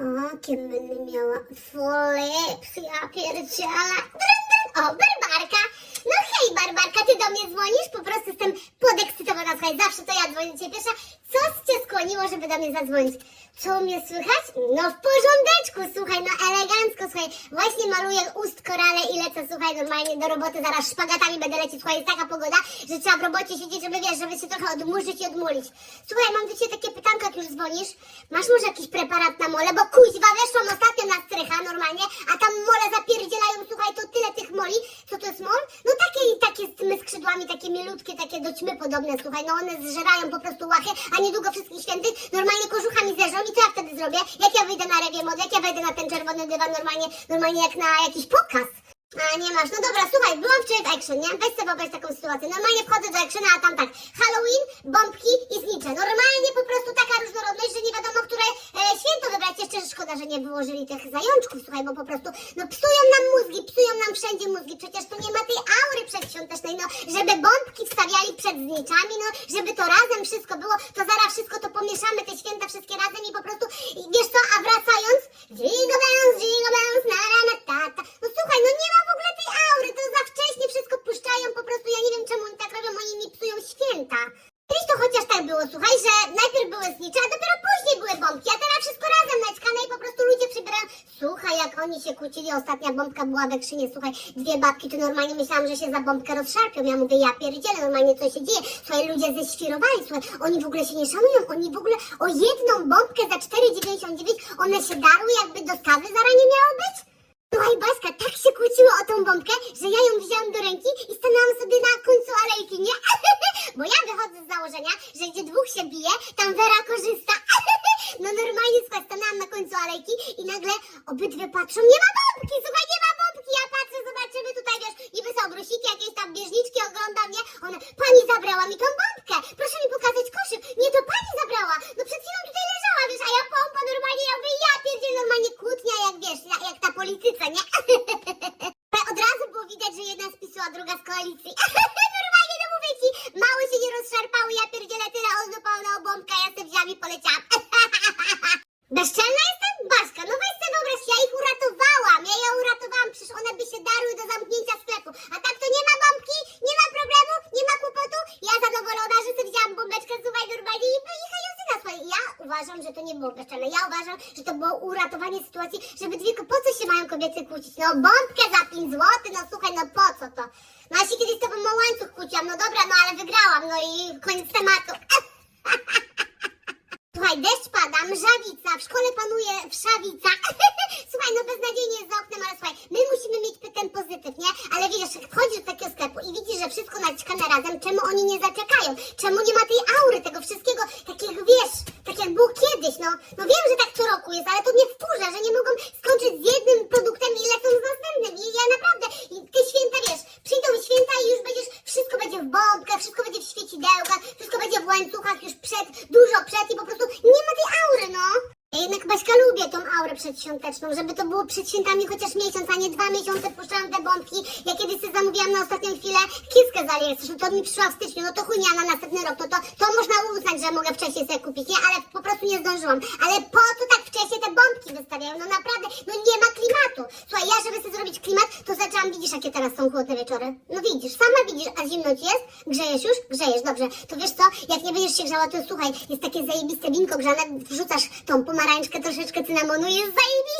O, kim będę miała flips, ja pierdziela. O, Barbarka. No hej, Barbarka, ty do mnie dzwonisz? Po prostu jestem podekscytowana, słuchaj, zawsze to ja dzwonię ciebie pierwsza. Co cię skłoniło, żeby do mnie zadzwonić? Co mnie słychać? No w porządeczku, słuchaj, no elegancko, słuchaj. Właśnie maluję ust korale i lecę, słuchaj, normalnie do roboty, zaraz szpagatami będę lecieć, słuchaj, jest taka pogoda, że trzeba w robocie siedzieć, żeby, wiesz, żeby się trochę odmurzyć i odmulić. Słuchaj, mam do ciebie takie pytanko, jak już dzwonisz. Masz może jakiś preparat na mole? Bo kuźwa, weszłam ostatnio na strycha normalnie, a tam mole zapierdzielają, słuchaj, to tyle tych moli. Co to jest mol? No takie i takie takie mielutkie, takie do ćmy podobne, słuchaj, no one zżerają po prostu łachę, a niedługo wszystkich świętych normalnie kożuchami zeżrą i co ja wtedy zrobię? Jak ja wyjdę na rewie mody, jak ja wejdę na ten czerwony dywan normalnie, normalnie jak na jakiś pokaz? A nie masz, no dobra, słuchaj, byłam wczoraj w Action, nie? Weź sobie wyobraź taką sytuację. Normalnie wchodzę do Actiona, a tam tak, Halloween, bombki i znicze. Normalnie po prostu taka różnorodność, że nie wiadomo, które e, święto wybrać. Jeszcze szkoda, że nie wyłożyli tych zajączków, słuchaj, bo po prostu, no psują nam mózgi, psują nam wszędzie mózgi. Przecież tu nie ma tej aury przedświątecznej, no, żeby bombki wstawiali przed zniczami, no, żeby to razem wszystko było, to zaraz wszystko to pomieszamy, te święta wszystkie razem i po prostu, i wiesz co, a wracając, jingle bells, na na na ta ta. No słuchaj, no nie ma w ogóle tej aury, to za wcześnie wszystko puszczają, po prostu ja nie wiem czemu oni tak robią, oni mi psują święta. Kiedyś to chociaż tak było, słuchaj, że najpierw były znicze, a dopiero później były bombki, a teraz wszystko razem naćkane i po prostu ludzie przybierają. Słuchaj, jak oni się kłócili, ostatnia bombka była we krzynie, słuchaj, dwie babki, to normalnie myślałam, że się za bombkę rozszarpią. Ja mówię, ja pierdzielę, normalnie co się dzieje? Słuchaj, ludzie ześwirowali, słuchaj, oni w ogóle się nie szanują, oni w ogóle o jedną bombkę za 4,99 one się darły, jakby dostawy zaraz nie miało być. Słuchaj, Baśka tak się kłóciło o tą bombkę, że ja ją wzięłam do ręki i stanęłam sobie na końcu alejki, nie? Bo ja wychodzę z założenia, że gdzie dwóch się bije, tam Wera korzysta. No normalnie, słuchaj, stanęłam na końcu alejki i nagle obydwie patrzą, nie ma bombki, słuchaj, nie ma bombki, ja patrzę, zobaczymy tutaj, wiesz, niby są grosiki, jakieś tam bieżniczki, oglądam, nie? Ona, pani zabrała mi tą bombkę, proszę mi pokazać koszyk. Nie, to pani zabrała, no przed chwilą tutaj leżała, wiesz, a ja pompa normalnie, ja mówię, ja pierdzielę, normalnie kłótnia, jak wiesz, jak, jak ta polityka, nie? Od razu było widać, że jedna z PiSu, a druga z koalicji. Normalnie, no mówię ci, małe się nie rozszarpały, ja pierdzielę tyle ozdupał na bombka, ja sobie wziąłem i poleciałam. Bezczelna jestem? Baśka, no weź sobie wyobraź, ja ich uratowałam, ja je uratowałam, przecież one by się darły do zamknięcia sklepu. A tak to nie ma bombki, nie ma problemu, nie ma kłopotu, ja zadowolona, że sobie wzięłam bombeczkę, słuchaj, normalnie i, i hajuzyna, słuchaj. Ja uważam, że to nie było bezczelne, ja uważam, że to było uratowanie sytuacji, żeby dwie, po co się mają kobiety kłócić? No bombkę za 5 zł, no słuchaj, no po co to? No a się kiedyś z tobą o łańcuch kłóciłam, no dobra, no ale wygrałam, no i koniec tematu. Słuchaj, deszcz pada, mrzawica, w szkole panuje wszawica. słuchaj, no beznadziejnie jest za oknem, ale słuchaj, my musimy mieć ten pozytyw, nie? Ale wiesz, wchodzisz do takiego sklepu i widzisz, że wszystko naciskane razem, czemu oni nie zaczekają? Czemu nie ma tej aury, tego wszystkiego, takiego, wiesz, tak jak było kiedyś, no. No wiem, że tak co roku jest, ale to mnie wkurza, że nie mogą skończyć z jednym produktem i lecą z następnym. I ja naprawdę, i te święta, wiesz, przyjdą święta i już będziesz, wszystko będzie w bombkach, wszystko będzie w świecidełkach, wszystko będzie w łańcuchach już przed, dużo przed i po prostu nie ma tej aury, no. Jednak Baśka lubię tą aurę przedświąteczną, żeby to było przed świętami chociaż miesiąc, a nie dwa miesiące puszczałam te bombki. Ja kiedyś sobie zamówiłam na ostatnią chwilę kiskę z AliExpress, to mi przyszła w styczniu, no to chuj, a na następny rok, no to, to można uznać, że mogę wcześniej sobie kupić, nie? Ale po prostu nie zdążyłam. Ale po co tak wcześniej te bombki wystawiają? No naprawdę, no nie ma klimatu. Słuchaj, ja żeby sobie zrobić klimat, to widzisz jakie teraz są chłodne wieczory? No widzisz, sama widzisz, a zimno ci jest? Grzejesz już? Grzejesz, dobrze. To wiesz co, jak nie będziesz się grzała, to słuchaj, jest takie zajebiste winko grzane, wrzucasz tą pomarańczkę, troszeczkę cynamonu, jest zajebiste